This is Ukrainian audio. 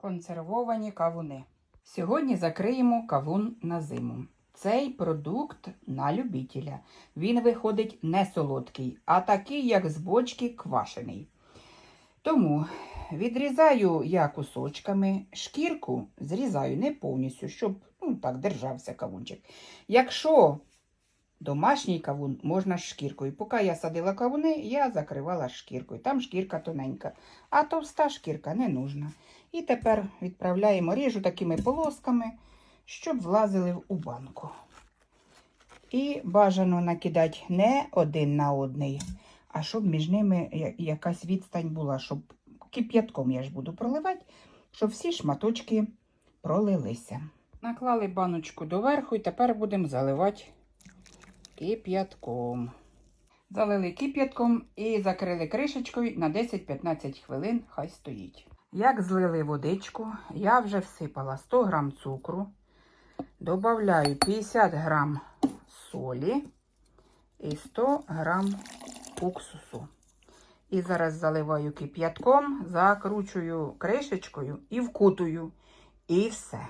Консервовані кавуни. Сьогодні закриємо кавун на зиму. Цей продукт на любителя. Він виходить не солодкий, а такий, як з бочки, квашений. Тому відрізаю я кусочками, шкірку зрізаю не повністю, щоб ну, так держався кавунчик. Якщо домашній кавун, можна шкіркою. Поки я садила кавуни, я закривала шкіркою. Там шкірка тоненька, а товста шкірка не нужна. І тепер відправляємо ріжу такими полосками, щоб влазили у банку. І бажано накидати не один на одний, а щоб між ними якась відстань була, щоб кип'ятком я ж буду проливати, щоб всі шматочки пролилися. Наклали баночку доверху і тепер будемо заливати кип'ятком. Залили кип'ятком і закрили кришечкою на 10-15 хвилин, хай стоїть. Як злили водичку, я вже всипала 100 грам цукру, додаю 50 грам солі і 100 грам уксусу. І зараз заливаю кип'ятком, закручую кришечкою і вкутую. І все.